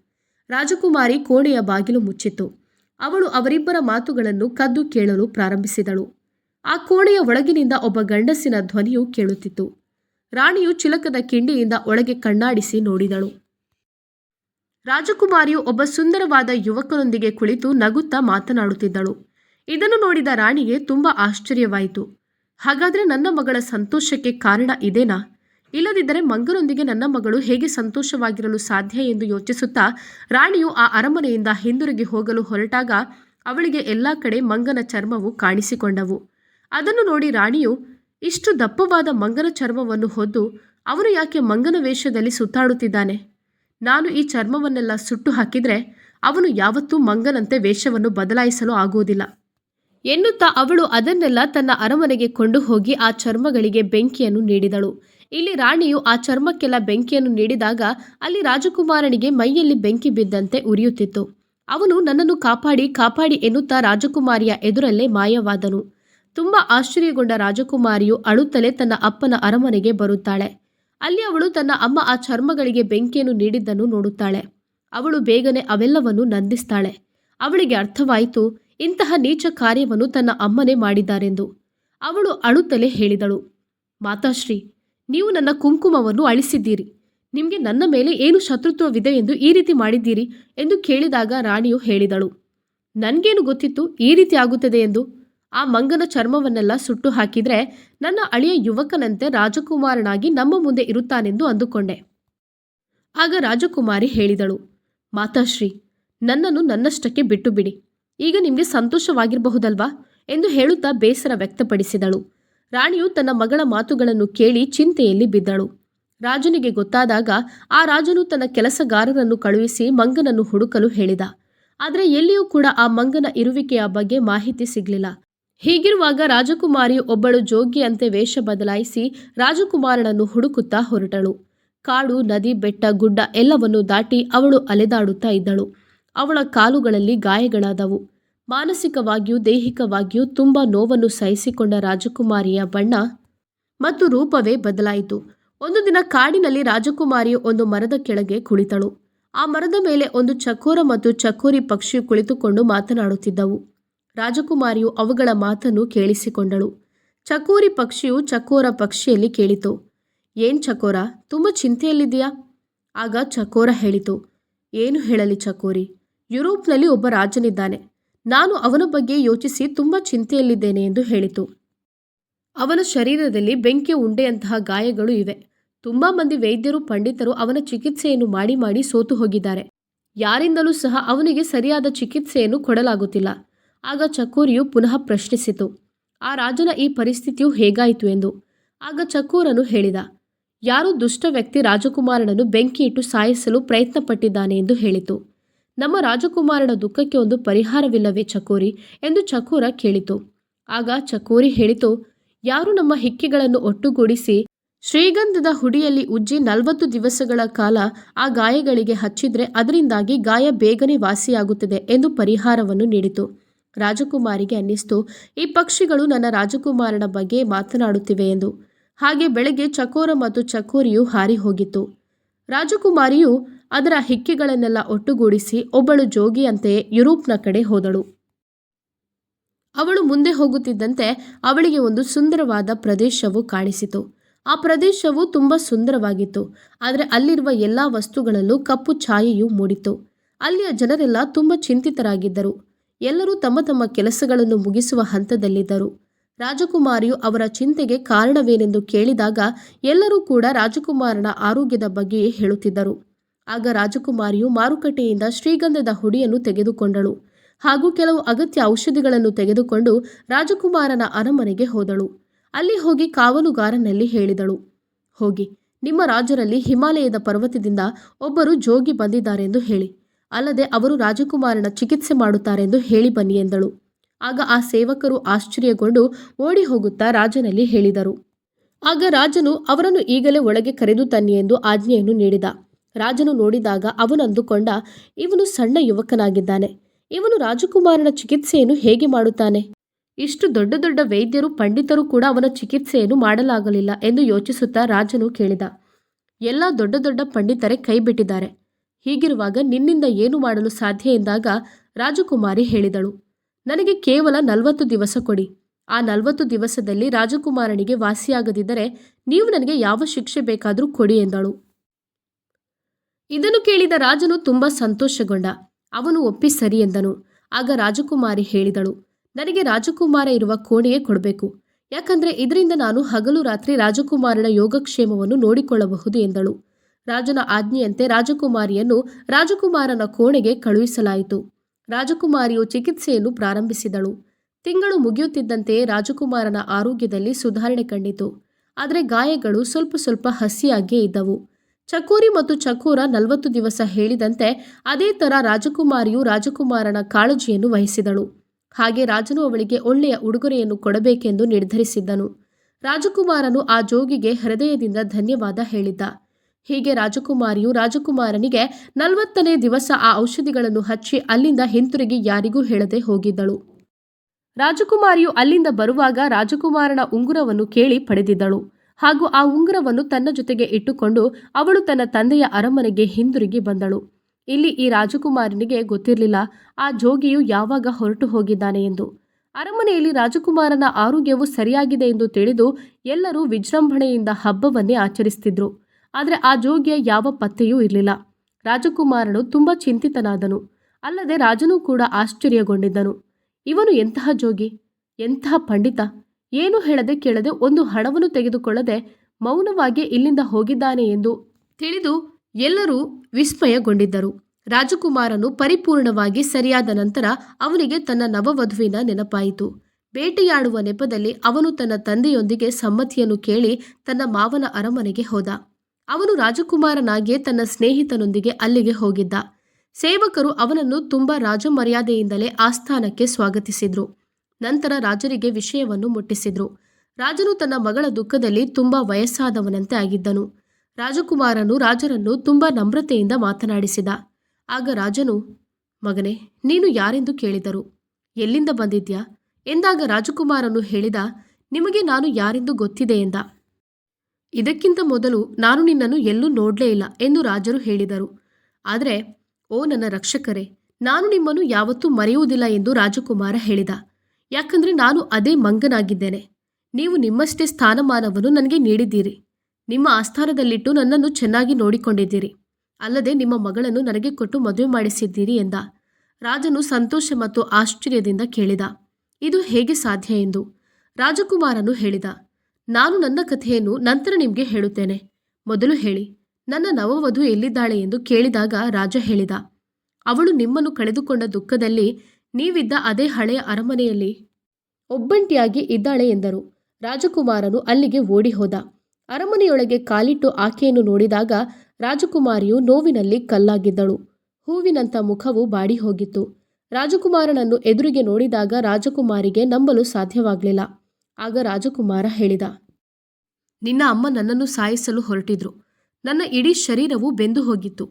ರಾಜಕುಮಾರಿ ಕೋಣೆಯ ಬಾಗಿಲು ಮುಚ್ಚಿತು ಅವಳು ಅವರಿಬ್ಬರ ಮಾತುಗಳನ್ನು ಕದ್ದು ಕೇಳಲು ಪ್ರಾರಂಭಿಸಿದಳು. ಆ ಕೋಣೆಯ ಒಳಗಿನಿಂದ ಒಬ್ಬ ಗಂಡಸಿನ ಧ್ವನಿಯು ಕೇಳುತ್ತಿತ್ತು. ರಾಣಿಯು ಚಿಲಕದ ಕಿಂಡಿಯಿಂದ ಒಳಗೆ ಕಣ್ಣಾಡಿಸಿ ನೋಡಿದಳು. ರಾಜಕುಮಾರಿಯು ಒಬ್ಬ ಸುಂದರವಾದ ಯುವಕನೊಂದಿಗೆ ಕುಳಿತು ನಗುತ್ತಾ ಮಾತನಾಡುತ್ತಿದ್ದಳು. ಇದನ್ನು ನೋಡಿದ ರಾಣಿಗೆ ತುಂಬ ಆಶ್ಚರ್ಯವಾಯಿತು. ಹಾಗಾದರೆ ನನ್ನ ಮಗಳ ಸಂತೋಷಕ್ಕೆ ಕಾರಣ ಇದೇನಾ? ಇಲ್ಲದಿದ್ದರೆ ಮಂಗನೊಂದಿಗೆ ನನ್ನ ಮಗಳು ಹೇಗೆ ಸಂತೋಷವಾಗಿರಲು ಸಾಧ್ಯ ಎಂದು ಯೋಚಿಸುತ್ತಾ ರಾಣಿಯು ಆ ಅರಮನೆಯಿಂದ ಹಿಂದಿರುಗಿ ಹೋಗಲು ಹೊರಟಾಗ ಅವಳಿಗೆ ಎಲ್ಲ ಕಡೆ ಮಂಗನ ಚರ್ಮವು ಕಾಣಿಸಿಕೊಂಡವು. ಅದನ್ನು ನೋಡಿ ರಾಣಿಯು, ಇಷ್ಟು ದಪ್ಪವಾದ ಮಂಗನ ಚರ್ಮವನ್ನು ಹೊದ್ದು ಅವನು ಯಾಕೆ ಮಂಗನ ವೇಷದಲ್ಲಿ ಸುತ್ತಾಡುತ್ತಿದ್ದಾನೆ? ನಾನು ಈ ಚರ್ಮವನ್ನೆಲ್ಲ ಸುಟ್ಟು ಹಾಕಿದರೆ ಅವನು ಯಾವತ್ತೂ ಮಂಗನಂತೆ ವೇಷವನ್ನು ಬದಲಾಯಿಸಲು ಆಗುವುದಿಲ್ಲ. ಎನ್ನುತ್ತಾ ಅವಳು ಅದನ್ನೆಲ್ಲ ತನ್ನ ಅರಮನೆಗೆ ಕೊಂಡು ಹೋಗಿ ಆ ಚರ್ಮಗಳಿಗೆ ಬೆಂಕಿಯನ್ನು ನೀಡಿದಳು. ಇಲ್ಲಿ ರಾಣಿಯು ಆ ಚರ್ಮಕ್ಕೆಲ್ಲ ಬೆಂಕಿಯನ್ನು ನೀಡಿದಾಗ ಅಲ್ಲಿ ರಾಜಕುಮಾರನಿಗೆ ಮೈಯಲ್ಲಿ ಬೆಂಕಿ ಬಿದ್ದಂತೆ ಉರಿಯುತ್ತಿತ್ತು. ಅವನು ನನ್ನನ್ನು ಕಾಪಾಡಿ ಕಾಪಾಡಿ ಎನ್ನುತ್ತಾ ರಾಜಕುಮಾರಿಯ ಎದುರಲ್ಲೇ ಮಾಯವಾದನು. ತುಂಬ ಆಶ್ಚರ್ಯಗೊಂಡ ರಾಜಕುಮಾರಿಯು ಅಳುತ್ತಲೇ ತನ್ನ ಅಪ್ಪನ ಅರಮನೆಗೆ ಬರುತ್ತಾಳೆ. ಅಲ್ಲಿ ಅವಳು ತನ್ನ ಅಮ್ಮ ಆ ಚರ್ಮಗಳಿಗೆ ಬೆಂಕಿಯನ್ನು ನೀಡಿದ್ದನ್ನು ನೋಡುತ್ತಾಳೆ. ಅವಳು ಬೇಗನೆ ಅವೆಲ್ಲವನ್ನು ನಂದಿಸ್ತಾಳೆ. ಅವಳಿಗೆ ಅರ್ಥವಾಯಿತು, ಇಂತಹ ನೀಚ ಕಾರ್ಯವನ್ನು ತನ್ನ ಅಮ್ಮನೇ ಮಾಡಿದ್ದಾರೆಂದು. ಅವಳು ಅಳುತ್ತಲೇ ಹೇಳಿದಳು. ಮಾತಾಶ್ರೀ ನೀವು ನನ್ನ ಕುಂಕುಮವನ್ನು ಅಳಿಸಿದ್ದೀರಿ. ನಿಮಗೆ ನನ್ನ ಮೇಲೆ ಏನು ಶತ್ರುತ್ವವಿದೆ ಎಂದು ಈ ರೀತಿ ಮಾಡಿದ್ದೀರಿ ಎಂದು ಕೇಳಿದಾಗ ರಾಣಿಯು ಹೇಳಿದಳು. ನನಗೇನು ಗೊತ್ತಿತ್ತು ಈ ರೀತಿ ಆಗುತ್ತದೆ ಎಂದು? ಆ ಮಂಗನ ಚರ್ಮವನ್ನೆಲ್ಲ ಸುಟ್ಟು ಹಾಕಿದರೆ ನನ್ನ ಅಳಿಯ ಯುವಕನಂತೆ ರಾಜಕುಮಾರನಾಗಿ ನಮ್ಮ ಮುಂದೆ ಇರುತ್ತಾನೆಂದು ಅಂದುಕೊಂಡೆ. ಆಗ ರಾಜಕುಮಾರಿ ಹೇಳಿದಳು, ಮಾತಾಶ್ರೀ, ನನ್ನನ್ನು ನನ್ನಷ್ಟಕ್ಕೆ ಬಿಟ್ಟು ಬಿಡಿ ಈಗ ನಿಮಗೆ ಸಂತೋಷವಾಗಿರಬಹುದಲ್ವಾ? ಎಂದು ಹೇಳುತ್ತಾ ಬೇಸರ ವ್ಯಕ್ತಪಡಿಸಿದಳು. ರಾಣಿಯು ತನ್ನ ಮಗಳ ಮಾತುಗಳನ್ನು ಕೇಳಿ ಚಿಂತೆಯಲ್ಲಿ ಬಿದ್ದಳು. ರಾಜನಿಗೆ ಗೊತ್ತಾದಾಗ ಆ ರಾಜನು ತನ್ನ ಕೆಲಸಗಾರರನ್ನು ಕಳುಹಿಸಿ ಮಂಗನನ್ನು ಹುಡುಕಲು ಹೇಳಿದ. ಆದರೆ ಎಲ್ಲಿಯೂ ಕೂಡ ಆ ಮಂಗನ ಇರುವಿಕೆಯ ಬಗ್ಗೆ ಮಾಹಿತಿ ಸಿಗಲಿಲ್ಲ. ಹೀಗಿರುವಾಗ ರಾಜಕುಮಾರಿಯು ಒಬ್ಬಳು ಜೋಗಿಯಂತೆ ವೇಷ ಬದಲಾಯಿಸಿ ರಾಜಕುಮಾರನನ್ನು ಹುಡುಕುತ್ತಾ ಹೊರಟಳು. ಕಾಡು, ನದಿ, ಬೆಟ್ಟ, ಗುಡ್ಡ ಎಲ್ಲವನ್ನು ದಾಟಿ ಅವಳು ಅಲೆದಾಡುತ್ತಾ ಇದ್ದಳು. ಅವಳ ಕಾಲುಗಳಲ್ಲಿ ಗಾಯಗಳಾದವು. ಮಾನಸಿಕವಾಗಿಯೂ ದೈಹಿಕವಾಗಿಯೂ ತುಂಬ ನೋವನ್ನು ಸಹಿಸಿಕೊಂಡ ರಾಜಕುಮಾರಿಯ ಬಣ್ಣ ಮತ್ತು ರೂಪವೇ ಬದಲಾಯಿತು. ಒಂದು ದಿನ ಕಾಡಿನಲ್ಲಿ ರಾಜಕುಮಾರಿಯು ಒಂದು ಮರದ ಕೆಳಗೆ ಕುಳಿತಳು. ಆ ಮರದ ಮೇಲೆ ಒಂದು ಚಕೋರ ಮತ್ತು ಚಕೋರಿ ಪಕ್ಷಿಯು ಕುಳಿತುಕೊಂಡು ಮಾತನಾಡುತ್ತಿದ್ದವು. ರಾಜಕುಮಾರಿಯು ಅವುಗಳ ಮಾತನ್ನು ಕೇಳಿಸಿಕೊಂಡಳು. ಚಕೋರಿ ಪಕ್ಷಿಯು ಚಕೋರ ಪಕ್ಷಿಯಲ್ಲಿ ಕೇಳಿತು. ಏನ್ ಚಕೋರ? ತುಂಬ ಚಿಂತೆಯಲ್ಲಿದೆಯಾ ಆಗ ಚಕೋರ ಹೇಳಿತು. ಏನು ಹೇಳಲಿ ಚಕೋರಿ? ಯುರೋಪ್ನಲ್ಲಿ ಒಬ್ಬ ರಾಜನಿದ್ದಾನೆ. ನಾನು ಅವನ ಬಗ್ಗೆ ಯೋಚಿಸಿ ತುಂಬ ಚಿಂತೆಯಲ್ಲಿದ್ದೇನೆ ಎಂದು ಹೇಳಿತು. ಅವನ ಶರೀರದಲ್ಲಿ ಬೆಂಕಿ ಉಂಡೆಯಂತಹ ಗಾಯಗಳು ಇವೆ. ತುಂಬ ಮಂದಿ ವೈದ್ಯರು, ಪಂಡಿತರು ಅವನ ಚಿಕಿತ್ಸೆಯನ್ನು ಮಾಡಿ ಮಾಡಿ ಸೋತು ಹೋಗಿದ್ದಾರೆ. ಯಾರಿಂದಲೂ ಸಹ ಅವನಿಗೆ ಸರಿಯಾದ ಚಿಕಿತ್ಸೆಯನ್ನು ಕೊಡಲಾಗುತ್ತಿಲ್ಲ. ಆಗ ಚಕೋರಿಯು ಪುನಃ ಪ್ರಶ್ನಿಸಿತು. ಆ ರಾಜನ ಈ ಪರಿಸ್ಥಿತಿಯು ಹೇಗಾಯಿತು ಎಂದು. ಆಗ ಚಕೋರನು ಹೇಳಿದ, ಯಾರೋ ದುಷ್ಟ ವ್ಯಕ್ತಿ ರಾಜಕುಮಾರನನ್ನು ಬೆಂಕಿಯಿಟ್ಟು ಸಾಯಿಸಲು ಪ್ರಯತ್ನಪಟ್ಟಿದ್ದಾನೆ ಎಂದು ಹೇಳಿತು. ನಮ್ಮ ರಾಜಕುಮಾರನ ದುಃಖಕ್ಕೆ ಒಂದು ಪರಿಹಾರವಿಲ್ಲವೇ ಚಕೋರಿ ಎಂದು ಚಕೋರ ಕೇಳಿತು. ಆಗ ಚಕೋರಿ ಹೇಳಿತು, ಯಾರು ನಮ್ಮ ಹಿಕ್ಕಿಗಳನ್ನು ಒಟ್ಟುಗೂಡಿಸಿ ಶ್ರೀಗಂಧದ ಹುಡಿಯಲ್ಲಿ ಉಜ್ಜಿ ನಲವತ್ತು ದಿವಸಗಳ ಕಾಲ ಆ ಗಾಯಗಳಿಗೆ ಹಚ್ಚಿದ್ರೆ ಅದರಿಂದಾಗಿ ಗಾಯ ಬೇಗನೆ ವಾಸಿಯಾಗುತ್ತದೆ ಎಂದು ಪರಿಹಾರವನ್ನು ನೀಡಿತು. ರಾಜಕುಮಾರಿಗೆ ಅನ್ನಿಸ್ತು, ಈ ಪಕ್ಷಿಗಳು ನನ್ನ ರಾಜಕುಮಾರನ ಬಗ್ಗೆ ಮಾತನಾಡುತ್ತಿವೆ ಎಂದು. ಹಾಗೆ ಬೆಳಗ್ಗೆ ಚಕೋರ ಮತ್ತು ಚಕೋರಿಯು ಹಾರಿ ಹೋಗಿತ್ತು. ರಾಜಕುಮಾರಿಯು ಅದರ ಹಿಕ್ಕೆಗಳನ್ನೆಲ್ಲ ಒಟ್ಟುಗೂಡಿಸಿ ಒಬ್ಬಳು ಜೋಗಿಯಂತೆಯೇ ಯುರೋಪ್ನ ಕಡೆ ಹೋದಳು. ಅವಳು ಮುಂದೆ ಹೋಗುತ್ತಿದ್ದಂತೆ ಅವಳಿಗೆ ಒಂದು ಸುಂದರವಾದ ಪ್ರದೇಶವು ಕಾಣಿಸಿತು. ಆ ಪ್ರದೇಶವು ತುಂಬ ಸುಂದರವಾಗಿತ್ತು. ಆದರೆ ಅಲ್ಲಿರುವ ಎಲ್ಲ ವಸ್ತುಗಳಲ್ಲೂ ಕಪ್ಪು ಛಾಯೆಯು ಮೂಡಿತು ಅಲ್ಲಿಯ ಜನರೆಲ್ಲ ತುಂಬ ಚಿಂತಿತರಾಗಿದ್ದರು. ಎಲ್ಲರೂ ತಮ್ಮ ತಮ್ಮ ಕೆಲಸಗಳನ್ನು ಮುಗಿಸುವ ಹಂತದಲ್ಲಿದ್ದರು. ರಾಜಕುಮಾರಿಯು ಅವರ ಚಿಂತೆಗೆ ಕಾರಣವೇನೆಂದು ಕೇಳಿದಾಗ ಎಲ್ಲರೂ ಕೂಡ ರಾಜಕುಮಾರನ ಆರೋಗ್ಯದ ಬಗ್ಗೆಯೇ ಹೇಳುತ್ತಿದ್ದರು. ಆಗ ರಾಜಕುಮಾರಿಯು ಮಾರುಕಟ್ಟೆಯಿಂದ ಶ್ರೀಗಂಧದ ಹುಡಿಯನ್ನು ತೆಗೆದುಕೊಂಡಳು. ಹಾಗೂ ಕೆಲವು ಅಗತ್ಯ ಔಷಧಿಗಳನ್ನು ತೆಗೆದುಕೊಂಡು ರಾಜಕುಮಾರನ ಅರಮನೆಗೆ ಹೋದಳು. ಅಲ್ಲಿ ಹೋಗಿ ಕಾವಲುಗಾರನಲ್ಲಿ ಹೇಳಿದಳು. ಹೋಗಿ, ನಿಮ್ಮ ರಾಜರಲ್ಲಿ ಹಿಮಾಲಯದ ಪರ್ವತದಿಂದ ಒಬ್ಬರು ಜೋಗಿ ಬಂದಿದ್ದಾರೆಂದು ಹೇಳಿ. ಅಲ್ಲದೆ ಅವರು ರಾಜಕುಮಾರನ ಚಿಕಿತ್ಸೆ ಮಾಡುತ್ತಾರೆಂದು ಹೇಳಿ ಬನ್ನಿ ಎಂದಳು. ಆಗ ಆ ಸೇವಕರು ಆಶ್ಚರ್ಯಗೊಂಡು ಓಡಿ ಹೋಗುತ್ತಾ ರಾಜನಲ್ಲಿ ಹೇಳಿದರು. ಆಗ ರಾಜನು ಅವರನ್ನು ಈಗಲೇ ಒಳಗೆ ಕರೆದು ತನ್ನಿ ಎಂದು ಆಜ್ಞೆಯನ್ನು ನೀಡಿದ. ರಾಜನು ನೋಡಿದಾಗ ಅವನಂದುಕೊಂಡ ಇವನು ಸಣ್ಣ ಯುವಕನಾಗಿದ್ದಾನೆ. ಇವನು ರಾಜಕುಮಾರನ ಚಿಕಿತ್ಸೆಯನ್ನು ಹೇಗೆ ಮಾಡುತ್ತಾನೆ? ಇಷ್ಟು ದೊಡ್ಡ ದೊಡ್ಡ ವೈದ್ಯರು, ಪಂಡಿತರು ಕೂಡ ಅವನ ಚಿಕಿತ್ಸೆಯನ್ನು ಮಾಡಲಾಗಲಿಲ್ಲ ಎಂದು ಯೋಚಿಸುತ್ತಾ ರಾಜನು ಕೇಳಿದ. ಎಲ್ಲ ದೊಡ್ಡ ದೊಡ್ಡ ಪಂಡಿತರೇ ಕೈಬಿಟ್ಟಿದ್ದಾರೆ. ಹೀಗಿರುವಾಗ ನಿನ್ನಿಂದ ಏನು ಮಾಡಲು ಸಾಧ್ಯ ಎಂದಾಗ ರಾಜಕುಮಾರಿ ಹೇಳಿದಳು, ನನಗೆ ಕೇವಲ ನಲವತ್ತು ದಿವಸ ಕೊಡಿ. ಆ ನಲವತ್ತು ದಿವಸದಲ್ಲಿ ರಾಜಕುಮಾರನಿಗೆ ವಾಸಿಯಾಗದಿದ್ದರೆ ನೀವು ನನಗೆ ಯಾವ ಶಿಕ್ಷೆ ಬೇಕಾದರೂ ಕೊಡಿ ಎಂದಳು. ಇದನ್ನು ಕೇಳಿದ ರಾಜನು ತುಂಬಾ ಸಂತೋಷಗೊಂಡ. ಅವನು ಒಪ್ಪಿ ಸರಿ ಎಂದನು. ಆಗ ರಾಜಕುಮಾರಿ ಹೇಳಿದಳು, ನನಗೆ ರಾಜಕುಮಾರ ಇರುವ ಕೋಣೆಯೇ ಕೊಡಬೇಕು. ಯಾಕಂದ್ರೆ ಇದರಿಂದ ನಾನು ಹಗಲು ರಾತ್ರಿ ರಾಜಕುಮಾರನ ಯೋಗಕ್ಷೇಮವನ್ನು ನೋಡಿಕೊಳ್ಳಬಹುದು ಎಂದಳು. ರಾಜನ ಆಜ್ಞೆಯಂತೆ ರಾಜಕುಮಾರಿಯನ್ನು ರಾಜಕುಮಾರನ ಕೋಣೆಗೆ ಕಳುಹಿಸಲಾಯಿತು. ರಾಜಕುಮಾರಿಯು ಚಿಕಿತ್ಸೆಯನ್ನು ಪ್ರಾರಂಭಿಸಿದಳು. ತಿಂಗಳು ಮುಗಿಯುತ್ತಿದ್ದಂತೆಯೇ ರಾಜಕುಮಾರನ ಆರೋಗ್ಯದಲ್ಲಿ ಸುಧಾರಣೆ ಕಂಡಿತು. ಆದರೆ ಗಾಯಗಳು ಸ್ವಲ್ಪ ಸ್ವಲ್ಪ ಹಸಿಯಾಗಿಯೇ ಇದ್ದವು. ಚಕೋರಿ ಮತ್ತು ಚಕೋರ ನಲವತ್ತು ದಿವಸ ಹೇಳಿದಂತೆ ಅದೇ ಥರ ರಾಜಕುಮಾರಿಯು ರಾಜಕುಮಾರನ ಕಾಳಜಿಯನ್ನು ವಹಿಸಿದಳು. ಹಾಗೆ ರಾಜನು ಅವಳಿಗೆ ಒಳ್ಳೆಯ ಉಡುಗೊರೆಯನ್ನು ಕೊಡಬೇಕೆಂದು ನಿರ್ಧರಿಸಿದ್ದನು. ರಾಜಕುಮಾರನು ಆ ಜೋಗಿಗೆ ಹೃದಯದಿಂದ ಧನ್ಯವಾದ ಹೇಳಿದ್ದ. ಹೀಗೆ ರಾಜಕುಮಾರಿಯು ರಾಜಕುಮಾರನಿಗೆ ನಲವತ್ತನೇ ದಿವಸ ಆ ಔಷಧಿಗಳನ್ನು ಹಚ್ಚಿ ಅಲ್ಲಿಂದ ಹಿಂತಿರುಗಿ ಯಾರಿಗೂ ಹೇಳದೆ ಹೋಗಿದ್ದಳು. ರಾಜಕುಮಾರಿಯು ಅಲ್ಲಿಂದ ಬರುವಾಗ ರಾಜಕುಮಾರನ ಉಂಗುರವನ್ನು ಕೇಳಿ ಪಡೆದಿದ್ದಳು. ಹಾಗೂ ಆ ಉಂಗುರವನ್ನು ತನ್ನ ಜೊತೆಗೆ ಇಟ್ಟುಕೊಂಡು ಅವಳು ತನ್ನ ತಂದೆಯ ಅರಮನೆಗೆ ಹಿಂದಿರುಗಿ ಬಂದಳು. ಇಲ್ಲಿ ಈ ರಾಜಕುಮಾರನಿಗೆ ಗೊತ್ತಿರಲಿಲ್ಲ, ಆ ಜೋಗಿಯು ಯಾವಾಗ ಹೊರಟು ಹೋಗಿದ್ದಾನೆ ಎಂದು. ಅರಮನೆಯಲ್ಲಿ ರಾಜಕುಮಾರನ ಆರೋಗ್ಯವು ಸರಿಯಾಗಿದೆ ಎಂದು ತಿಳಿದು ಎಲ್ಲರೂ ವಿಜೃಂಭಣೆಯಿಂದ ಹಬ್ಬವನ್ನೇ ಆಚರಿಸ್ತಿದ್ರು. ಆದರೆ ಆ ಜೋಗಿಯ ಯಾವ ಪತ್ತೆಯೂ ಇರಲಿಲ್ಲ. ರಾಜಕುಮಾರನು ತುಂಬ ಚಿಂತಿತನಾದನು. ಅಲ್ಲದೆ ರಾಜನೂ ಕೂಡ ಆಶ್ಚರ್ಯಗೊಂಡಿದ್ದನು. ಇವನು ಎಂತಹ ಜೋಗಿ? ಎಂತಹ ಪಂಡಿತ? ಏನು ಹೇಳದೆ ಕೇಳದೆ ಒಂದು ಹಣವನ್ನು ತೆಗೆದುಕೊಳ್ಳದೆ ಮೌನವಾಗಿ ಇಲ್ಲಿಂದ ಹೋಗಿದ್ದಾನೆ ಎಂದು ತಿಳಿದು ಎಲ್ಲರೂ ವಿಸ್ಮಯಗೊಂಡಿದ್ದರು. ರಾಜಕುಮಾರನು ಪರಿಪೂರ್ಣವಾಗಿ ಸರಿಯಾದ ನಂತರ ಅವನಿಗೆ ತನ್ನ ನವವಧುವಿನ ನೆನಪಾಯಿತು. ಬೇಟೆಯಾಡುವ ನೆಪದಲ್ಲಿ ಅವನು ತನ್ನ ತಂದೆಯೊಂದಿಗೆ ಸಮ್ಮತಿಯನ್ನು ಕೇಳಿ ತನ್ನ ಮಾವನ ಅರಮನೆಗೆ ಹೋದ. ಅವನು ರಾಜಕುಮಾರನಾಗಿಯೇ ತನ್ನ ಸ್ನೇಹಿತನೊಂದಿಗೆ ಅಲ್ಲಿಗೆ ಹೋಗಿದ್ದ. ಸೇವಕರು ಅವನನ್ನು ತುಂಬ ರಾಜಮರ್ಯಾದೆಯಿಂದಲೇ ಆಸ್ಥಾನಕ್ಕೆ ಸ್ವಾಗತಿಸಿದ್ರು. ನಂತರ ರಾಜರಿಗೆ ವಿಷಯವನ್ನು ಮುಟ್ಟಿಸಿದ್ರು. ರಾಜನು ತನ್ನ ಮಗಳ ದುಃಖದಲ್ಲಿ ತುಂಬಾ ವಯಸ್ಸಾದವನಂತೆ ಆಗಿದ್ದನು. ರಾಜಕುಮಾರನು ರಾಜರನ್ನು ತುಂಬಾ ನಮ್ರತೆಯಿಂದ ಮಾತನಾಡಿಸಿದ. ಆಗ ರಾಜನು, ಮಗನೇ, ನೀನು ಯಾರೆಂದು ಕೇಳಿದರು? ಎಲ್ಲಿಂದ ಬಂದಿದ್ಯಾ? ಎಂದಾಗ ರಾಜಕುಮಾರನು ಹೇಳಿದ, ನಿಮಗೆ ನಾನು ಯಾರೆಂದು ಗೊತ್ತಿದೆ ಎಂದ. ಇದಕ್ಕಿಂತ ಮೊದಲು ನಾನು ನಿನ್ನನ್ನು ಎಲ್ಲೂ ನೋಡಲೇ ಇಲ್ಲ ಎಂದು ರಾಜರು ಹೇಳಿದರು. ಆದರೆ, ಓ ನನ್ನ ರಕ್ಷಕರೇ, ನಾನು ನಿಮ್ಮನ್ನು ಯಾವತ್ತೂ ಮರೆಯುವುದಿಲ್ಲ ಎಂದು ರಾಜಕುಮಾರ ಹೇಳಿದ. ಯಾಕಂದ್ರೆ ನಾನು ಅದೇ ಮಂಗನಾಗಿದ್ದೇನೆ. ನೀವು ನಿಮ್ಮಷ್ಟೇ ಸ್ಥಾನಮಾನವನ್ನು ನನಗೆ ನೀಡಿದ್ದೀರಿ. ನಿಮ್ಮ ಆಸ್ಥಾನದಲ್ಲಿಟ್ಟು ನನ್ನನ್ನು ಚೆನ್ನಾಗಿ ನೋಡಿಕೊಂಡಿದ್ದೀರಿ. ಅಲ್ಲದೆ ನಿಮ್ಮ ಮಗಳನ್ನು ನನಗೆ ಕೊಟ್ಟು ಮದುವೆ ಮಾಡಿಸಿದ್ದೀರಿ ಎಂದ. ರಾಜನು ಸಂತೋಷ ಮತ್ತು ಆಶ್ಚರ್ಯದಿಂದ ಕೇಳಿದ. ಇದು ಹೇಗೆ ಸಾಧ್ಯ ಎಂದು ರಾಜಕುಮಾರನು ಹೇಳಿದ. ನಾನು ನನ್ನ ಕಥೆಯನ್ನು ನಂತರ ನಿಮಗೆ ಹೇಳುತ್ತೇನೆ. ಮೊದಲು ಹೇಳಿ, ನನ್ನ ನವವಧು ಎಲ್ಲಿದ್ದಾಳೆ ಎಂದು ಕೇಳಿದಾಗ ರಾಜ ಹೇಳಿದ. ಅವಳು ನಿಮ್ಮನ್ನು ಕಳೆದುಕೊಂಡ ದುಃಖದಲ್ಲಿ ನೀವಿದ್ದ ಅದೇ ಹಳೆಯ ಅರಮನೆಯಲ್ಲಿ. ಒಬ್ಬಂಟಿಯಾಗಿ ಇದ್ದಾಳೆ ಎಂದರು. ರಾಜಕುಮಾರನು ಅಲ್ಲಿಗೆ ಓಡಿ ಹೋದ. ಅರಮನೆಯೊಳಗೆ ಕಾಲಿಟ್ಟು ಆಕೆಯನ್ನು ನೋಡಿದಾಗ ರಾಜಕುಮಾರಿಯು ನೋವಿನಲ್ಲಿ ಕಲ್ಲಾಗಿದ್ದಳು. ಹೂವಿನಂಥ ಮುಖವು ಬಾಡಿ ಹೋಗಿತ್ತು ರಾಜಕುಮಾರನನ್ನು ಎದುರಿಗೆ ನೋಡಿದಾಗ ರಾಜಕುಮಾರಿಗೆ ನಂಬಲು ಸಾಧ್ಯವಾಗಲಿಲ್ಲ. ಆಗ ರಾಜಕುಮಾರ ಹೇಳಿದ, ನಿನ್ನ ಅಮ್ಮ ನನ್ನನ್ನು ಸಾಯಿಸಲು ಹೊರಟಿದ್ರು. ನನ್ನ ಇಡೀ ಶರೀರವು ಬೆಂದು ಹೋಗಿತ್ತು.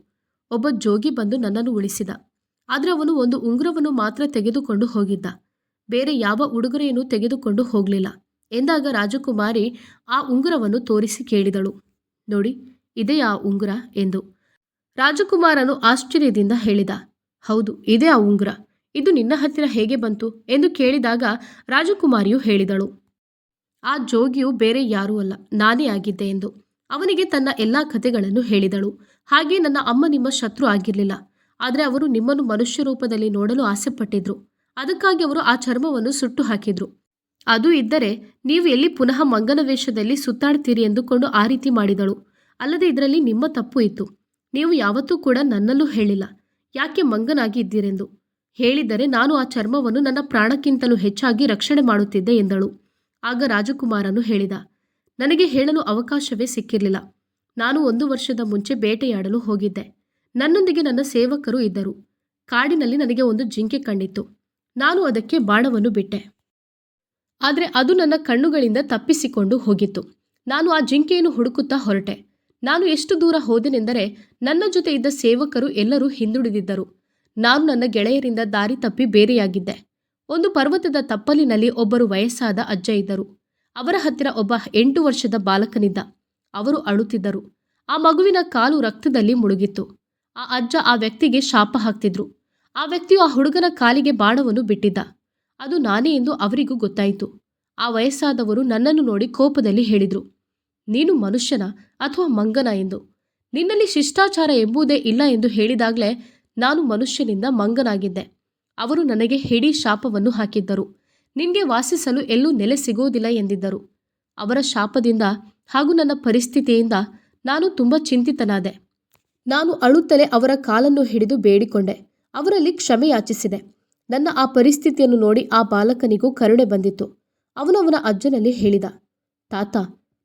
ಒಬ್ಬ ಜೋಗಿ ಬಂದು ನನ್ನನ್ನು ಉಳಿಸಿದ. ಆದರೆ ಅವನು ಒಂದು ಉಂಗುರವನ್ನು ಮಾತ್ರ ತೆಗೆದುಕೊಂಡು ಹೋಗಿದ್ದ. ಬೇರೆ ಯಾವ ಉಡುಗೊರೆಯನ್ನು ತೆಗೆದುಕೊಂಡು ಹೋಗಲಿಲ್ಲ. ಎಂದಾಗ ರಾಜಕುಮಾರಿ ಆ ಉಂಗುರವನ್ನು ತೋರಿಸಿ ಕೇಳಿದಳು. ನೋಡಿ, ಇದೇ ಆ ಉಂಗುರ ಎಂದು. ರಾಜಕುಮಾರನು ಆಶ್ಚರ್ಯದಿಂದ ಹೇಳಿದ, ಹೌದು, ಇದೇ ಆ ಉಂಗುರ. ಇದು ನಿನ್ನ ಹತ್ತಿರ ಹೇಗೆ ಬಂತು ಎಂದು ಕೇಳಿದಾಗ ರಾಜಕುಮಾರಿಯು ಹೇಳಿದಳು, ಆ ಜೋಗಿಯು ಬೇರೆ ಯಾರೂ ಅಲ್ಲ, ನಾನೇ ಆಗಿದ್ದೆ ಎಂದು. ಅವನಿಗೆ ತನ್ನ ಎಲ್ಲಾ ಕಥೆಗಳನ್ನು ಹೇಳಿದಳು. ಹಾಗೆ ನನ್ನ ಅಮ್ಮ ನಿಮ್ಮ ಶತ್ರು ಆಗಿರಲಿಲ್ಲ. ಆದರೆ ಅವರು ನಿಮ್ಮನ್ನು ಮನುಷ್ಯ ರೂಪದಲ್ಲಿ ನೋಡಲು ಆಸೆಪಟ್ಟಿದ್ರು. ಅದಕ್ಕಾಗಿ ಅವರು ಆ ಚರ್ಮವನ್ನು ಸುಟ್ಟು ಹಾಕಿದ್ರು. ಅದು ಇದ್ದರೆ ನೀವು ಎಲ್ಲಿ ಪುನಃ ಮಂಗನ ವೇಷದಲ್ಲಿ ಸುತ್ತಾಡ್ತೀರಿ ಎಂದುಕೊಂಡು ಆ ರೀತಿ ಮಾಡಿದಳು. ಅಲ್ಲದೆ ಇದರಲ್ಲಿ ನಿಮ್ಮ ತಪ್ಪು ಇತ್ತು. ನೀವು ಯಾವತ್ತೂ ಕೂಡ ನನ್ನಲ್ಲೂ ಹೇಳಿಲ್ಲ. ಯಾಕೆ ಮಂಗನಾಗಿ ಇದ್ದೀರೆಂದು. ಹೇಳಿದರೆ ನಾನು ಆ ಚರ್ಮವನ್ನು ನನ್ನ ಪ್ರಾಣಕ್ಕಿಂತಲೂ ಹೆಚ್ಚಾಗಿ ರಕ್ಷಣೆ ಮಾಡುತ್ತಿದ್ದೆ ಎಂದಳು. ಆಗ ರಾಜಕುಮಾರನು ಹೇಳಿದ, ನನಗೆ ಹೇಳಲು ಅವಕಾಶವೇ ಸಿಕ್ಕಿರಲಿಲ್ಲ. ನಾನು ಒಂದು ವರ್ಷದ ಮುಂಚೆ ಬೇಟೆಯಾಡಲು ಹೋಗಿದ್ದೆ. ನನ್ನೊಂದಿಗೆ ನನ್ನ ಸೇವಕರು ಇದ್ದರು. ಕಾಡಿನಲ್ಲಿ ನನಗೆ ಒಂದು ಜಿಂಕೆ ಕಂಡಿತ್ತು. ನಾನು ಅದಕ್ಕೆ ಬಾಣವನ್ನು ಬಿಟ್ಟೆ. ಆದರೆ ಅದು ನನ್ನ ಕಣ್ಣುಗಳಿಂದ ತಪ್ಪಿಸಿಕೊಂಡು ಹೋಗಿತ್ತು. ನಾನು ಆ ಜಿಂಕೆಯನ್ನು ಹುಡುಕುತ್ತಾ ಹೊರಟೆ. ನಾನು ಎಷ್ಟು ದೂರ ಹೋದೆನೆಂದರೆ ನನ್ನ ಜೊತೆ ಇದ್ದ ಸೇವಕರು ಎಲ್ಲರೂ ಹಿಂದುಳಿದಿದ್ದರು. ನಾನು ನನ್ನ ಗೆಳೆಯರಿಂದ ದಾರಿ ತಪ್ಪಿ ಬೇರೆಯಾಗಿದ್ದೆ. ಒಂದು ಪರ್ವತದ ತಪ್ಪಲಿನಲ್ಲಿ ಒಬ್ಬರು ವಯಸ್ಸಾದ ಅಜ್ಜ ಇದ್ದರು. ಅವರ ಹತ್ತಿರ ಒಬ್ಬ ಎಂಟು ವರ್ಷದ ಬಾಲಕನಿದ್ದ. ಅವರು ಅಳುತ್ತಿದ್ದರು. ಆ ಮಗುವಿನ ಕಾಲು ರಕ್ತದಲ್ಲಿ ಮುಳುಗಿತ್ತು. ಆ ಅಜ್ಜ ಆ ವ್ಯಕ್ತಿಗೆ ಶಾಪ ಹಾಕ್ತಿದ್ರು. ಆ ವ್ಯಕ್ತಿಯು ಆ ಹುಡುಗನ ಕಾಲಿಗೆ ಬಾಣವನ್ನು ಬಿಟ್ಟಿದ್ದ. ಅದು ನಾನೇ ಎಂದು ಅವರಿಗೂ ಗೊತ್ತಾಯಿತು. ಆ ವಯಸ್ಸಾದವರು ನನ್ನನ್ನು ನೋಡಿ ಕೋಪದಲ್ಲಿ ಹೇಳಿದರು. ನೀನು ಮನುಷ್ಯನ ಅಥವಾ ಮಂಗನ ಎಂದು. ನಿನ್ನಲ್ಲಿ ಶಿಷ್ಟಾಚಾರ ಎಂಬುದೇ ಇಲ್ಲ ಎಂದು ಹೇಳಿದಾಗಲೇ ನಾನು ಮನುಷ್ಯನಿಂದ ಮಂಗನಾಗಿದ್ದೆ. ಅವರು ನನಗೆ ಹಿಡಿ ಶಾಪವನ್ನು ಹಾಕಿದ್ದರು. ನಿನಗೆ ವಾಸಿಸಲು ಎಲ್ಲೂ ನೆಲೆ ಸಿಗೋದಿಲ್ಲ ಎಂದಿದ್ದರು. ಅವರ ಶಾಪದಿಂದ ಹಾಗೂ ನನ್ನ ಪರಿಸ್ಥಿತಿಯಿಂದ ನಾನು ತುಂಬ ಚಿಂತಿತನಾದೆ. ನಾನು ಅಳುತ್ತಲೇ ಅವರ ಕಾಲನ್ನು ಹಿಡಿದು ಬೇಡಿಕೊಂಡೆ. ಅವರಲ್ಲಿ ಕ್ಷಮೆ ಯಾಚಿಸಿದೆ. ನನ್ನ ಆ ಪರಿಸ್ಥಿತಿಯನ್ನು ನೋಡಿ ಆ ಬಾಲಕನಿಗೂ ಕರುಣೆ ಬಂದಿತ್ತು. ಅವನವನ ಅಜ್ಜನಲ್ಲಿ ಹೇಳಿದ, ತಾತ,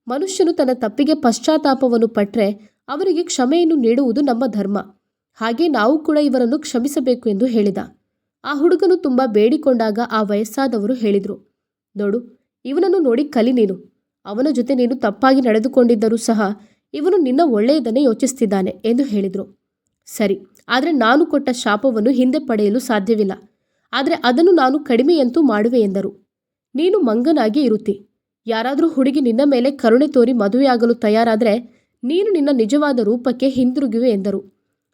ಮನುಷ್ಯನು ತನ್ನ ತಪ್ಪಿಗೆ ಪಶ್ಚಾತ್ತಾಪವನ್ನು ಪಟ್ಟರೆ ಅವರಿಗೆ ಕ್ಷಮೆಯನ್ನು ನೀಡುವುದು ನಮ್ಮ ಧರ್ಮ. ಹಾಗೆ ನಾವು ಕೂಡ ಇವರನ್ನು ಕ್ಷಮಿಸಬೇಕು ಎಂದು ಹೇಳಿದ. ಆ ಹುಡುಗನು ತುಂಬ ಬೇಡಿಕೊಂಡಾಗ ಆ ವಯಸ್ಸಾದವರು ಹೇಳಿದರು, ನೋಡು, ಇವನನ್ನು ನೋಡಿ ಕಲಿ ನೀನು. ಅವನ ಜೊತೆ ನೀನು ತಪ್ಪಾಗಿ ನಡೆದುಕೊಂಡಿದ್ದರೂ ಸಹ ಇವನು ನಿನ್ನ ಒಳ್ಳೆಯದನ್ನೇ ಯೋಚಿಸ್ತಿದ್ದಾನೆ ಎಂದು ಹೇಳಿದರು. ಸರಿ, ಆದರೆ ನಾನು ಕೊಟ್ಟ ಶಾಪವನ್ನು ಹಿಂದೆ ಪಡೆಯಲು ಸಾಧ್ಯವಿಲ್ಲ. ಆದರೆ ಅದನ್ನು ನಾನು ಕಡಿಮೆಯಂತೂ ಮಾಡುವೆ ಎಂದರು. ನೀನು ಮಂಗನಾಗಿ ಇರುತ್ತಿ. ಯಾರಾದರೂ ಹುಡುಗಿ ನಿನ್ನ ಮೇಲೆ ಕರುಣೆ ತೋರಿ ಮದುವೆಯಾಗಲು ತಯಾರಾದರೆ ನೀನು ನಿನ್ನ ನಿಜವಾದ ರೂಪಕ್ಕೆ ಹಿಂದಿರುಗುವೆ ಎಂದರು.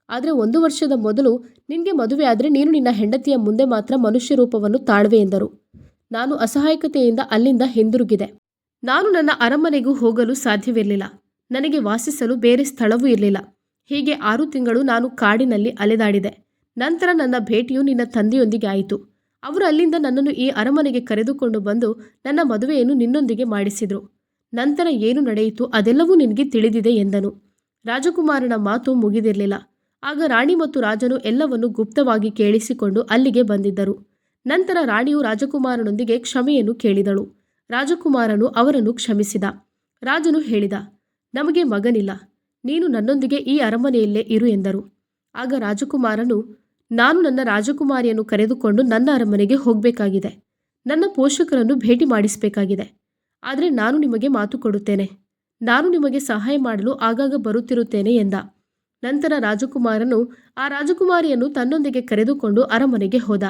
ಆದರೆ ಒಂದು ವರ್ಷದ ಮೊದಲು ನಿನಗೆ ಮದುವೆ ಆದರೆ ನೀನು ನಿನ್ನ ಹೆಂಡತಿಯ ಮುಂದೆ ಮಾತ್ರ ಮನುಷ್ಯ ರೂಪವನ್ನು ತಾಳ್ವೆ ಎಂದರು. ನಾನು ಅಸಹಾಯಕತೆಯಿಂದ ಅಲ್ಲಿಂದ ಹಿಂದಿರುಗಿದೆ. ನಾನು ನನ್ನ ಅರಮನೆಗೂ ಹೋಗಲು ಸಾಧ್ಯವಿರಲಿಲ್ಲ. ನನಗೆ ವಾಸಿಸಲು ಬೇರೆ ಸ್ಥಳವೂ ಇರಲಿಲ್ಲ. ಹೀಗೆ ಆರು ತಿಂಗಳು ನಾನು ಕಾಡಿನಲ್ಲಿ ಅಲೆದಾಡಿದೆ. ನಂತರ ನನ್ನ ಭೇಟಿಯು ನಿನ್ನ ತಂದೆಯೊಂದಿಗೆ ಆಯಿತು. ಅವರು ಅಲ್ಲಿಂದ ನನ್ನನ್ನು ಈ ಅರಮನೆಗೆ ಕರೆದುಕೊಂಡು ಬಂದು ನನ್ನ ಮದುವೆಯನ್ನು ನಿನ್ನೊಂದಿಗೆ ಮಾಡಿಸಿದರು. ನಂತರ ಏನು ನಡೆಯಿತು ಅದೆಲ್ಲವೂ ನಿನಗೆ ತಿಳಿದಿದೆ ಎಂದನು. ರಾಜಕುಮಾರನ ಮಾತು ಮುಗಿದಿರಲಿಲ್ಲ. ಆಗ ರಾಣಿ ಮತ್ತು ರಾಜನು ಎಲ್ಲವನ್ನು ಗುಪ್ತವಾಗಿ ಕೇಳಿಸಿಕೊಂಡು ಅಲ್ಲಿಗೆ ಬಂದಿದ್ದರು. ನಂತರ ರಾಣಿಯು ರಾಜಕುಮಾರನೊಂದಿಗೆ ಕ್ಷಮೆಯನ್ನು ಕೇಳಿದಳು. ರಾಜಕುಮಾರನು ಅವರನ್ನು ಕ್ಷಮಿಸಿದ. ರಾಜನು ಹೇಳಿದ ನಮಗೆ ಮಗನಿಲ್ಲ. ನೀನು ನನ್ನೊಂದಿಗೆ ಈ ಅರಮನೆಯಲ್ಲೇ ಇರು ಎಂದರು. ಆಗ ರಾಜಕುಮಾರನು, ನಾನು ನನ್ನ ರಾಜಕುಮಾರಿಯನ್ನು ಕರೆದುಕೊಂಡು ನನ್ನ ಅರಮನೆಗೆ ಹೋಗಬೇಕಾಗಿದೆ. ನನ್ನ ಪೋಷಕರನ್ನು ಭೇಟಿ ಮಾಡಿಸಬೇಕಾಗಿದೆ. ಆದರೆ ನಾನು ನಿಮಗೆ ಮಾತು ಕೊಡುತ್ತೇನೆ. ನಾನು ನಿಮಗೆ ಸಹಾಯ ಮಾಡಲು ಆಗಾಗ ಬರುತ್ತಿರುತ್ತೇನೆ ಎಂದ. ನಂತರ ರಾಜಕುಮಾರನು ಆ ರಾಜಕುಮಾರಿಯನ್ನು ತನ್ನೊಂದಿಗೆ ಕರೆದುಕೊಂಡು ಅರಮನೆಗೆ ಹೋದ.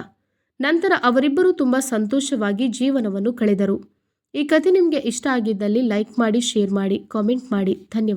ನಂತರ ಅವರಿಬ್ಬರೂ ತುಂಬ ಸಂತೋಷವಾಗಿ ಜೀವನವನ್ನು ಕಳೆದರು. ಈ ಕಥೆ ನಿಮಗೆ ಇಷ್ಟ ಆಗಿದ್ದಲ್ಲಿ ಲೈಕ್ ಮಾಡಿ ಶೇರ್ ಮಾಡಿ ಕಾಮೆಂಟ್ ಮಾಡಿ. ಧನ್ಯವಾದ.